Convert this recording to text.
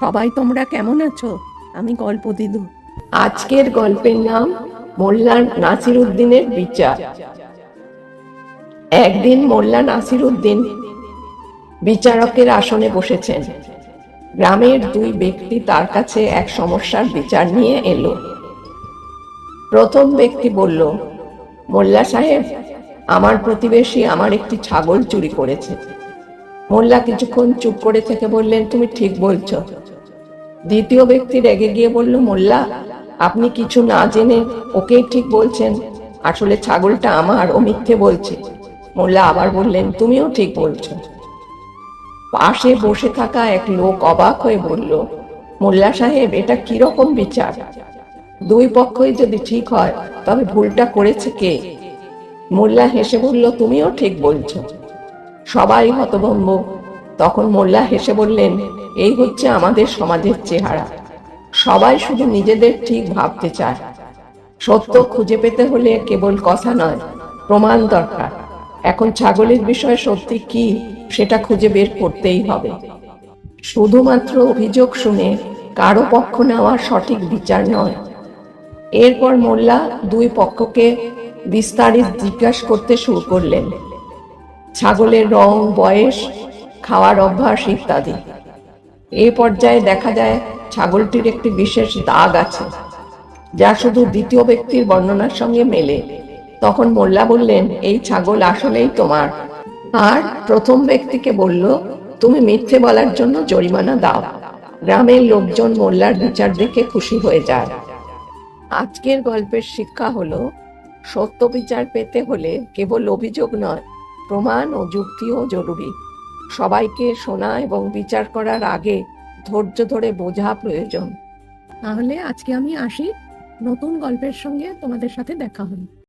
সবাই তোমরা কেমন আছো? আমি গল্প দিদু। আজকের গল্পের নাম মোল্লা নাসির উদ্দিনের বিচার। একদিন মোল্লা নাসির উদ্দিন বিচারকের আসনে বসেছেন। গ্রামের দুই ব্যক্তি তার কাছে এক সমস্যার বিচার নিয়ে এলো। প্রথম ব্যক্তি বলল, মোল্লা সাহেব, আমার প্রতিবেশী আমার একটি ছাগল চুরি করেছে। মোল্লা কিছুক্ষণ চুপ করে থেকে বললেন, তুমি ঠিক বলছো। দ্বিতীয় ব্যক্তি রেগে গিয়ে বলল, মোল্লা, আপনি কিছু না জেনে ওকেই ঠিক বলছেন। আসলে ছাগলটা আমার, ও মিথ্যে বলছে। মোল্লা আবার বললেন, তুমিও ঠিক বলছো। পাশে বসে থাকা এক লোক অবাক হয়ে বলল, মোল্লা সাহেব, এটা কীরকম বিচার? দুই পক্ষই যদি ঠিক হয়, তবে ভুলটা করেছে কে? মোল্লা হেসে বলল, তুমিও ঠিক বলছো। সবাই হতভম্ব। তখন মোল্লা হেসে বললেন, এই হচ্ছে আমাদের সমাজের চেহারা। সবাই শুধু নিজেদের ঠিক ভাবতে চায়। সত্য খুঁজে পেতে হলে কেবল কথা নয়, প্রমাণ দরকার। এখন ছাগলের বিষয়ে সত্যি কি, সেটা খুঁজে বের করতেই হবে। শুধুমাত্র অভিযোগ শুনে কারও পক্ষ নেওয়া সঠিক বিচার নয়। এরপর মোল্লা দুই পক্ষকে বিস্তারিত জিজ্ঞাসা করতে শুরু করলেন। ছাগলের রং, বয়স খাওয়ার অভ্যাস ইত্যাদি। এই পর্যায়ে দেখা যায় ছাগলটির একটি বিশেষ দাগ আছে, যা শুধু দ্বিতীয় ব্যক্তির বর্ণনার সঙ্গে মেলে। তখন মোল্লা বললেন, এই ছাগল আসলেই তোমার। আর প্রথম ব্যক্তিকে বলল, তুমি মিথ্যে বলার জন্য জরিমানা দাও। গ্রামের লোকজন মোল্লার বিচার দেখে খুশি হয়ে যায়। আজকের গল্পের শিক্ষা হলো, সত্য বিচার পেতে হলে কেবল অভিযোগ নয়, প্রমাণ ও যুক্তিও জরুরি। সবাইকে শোনা এবং বিচার করার আগে ধৈর্য ধরে বোঝা প্রয়োজন। তাহলে আজকে আমি আসি। নতুন গল্পের সঙ্গে তোমাদের সাথে দেখা হবে।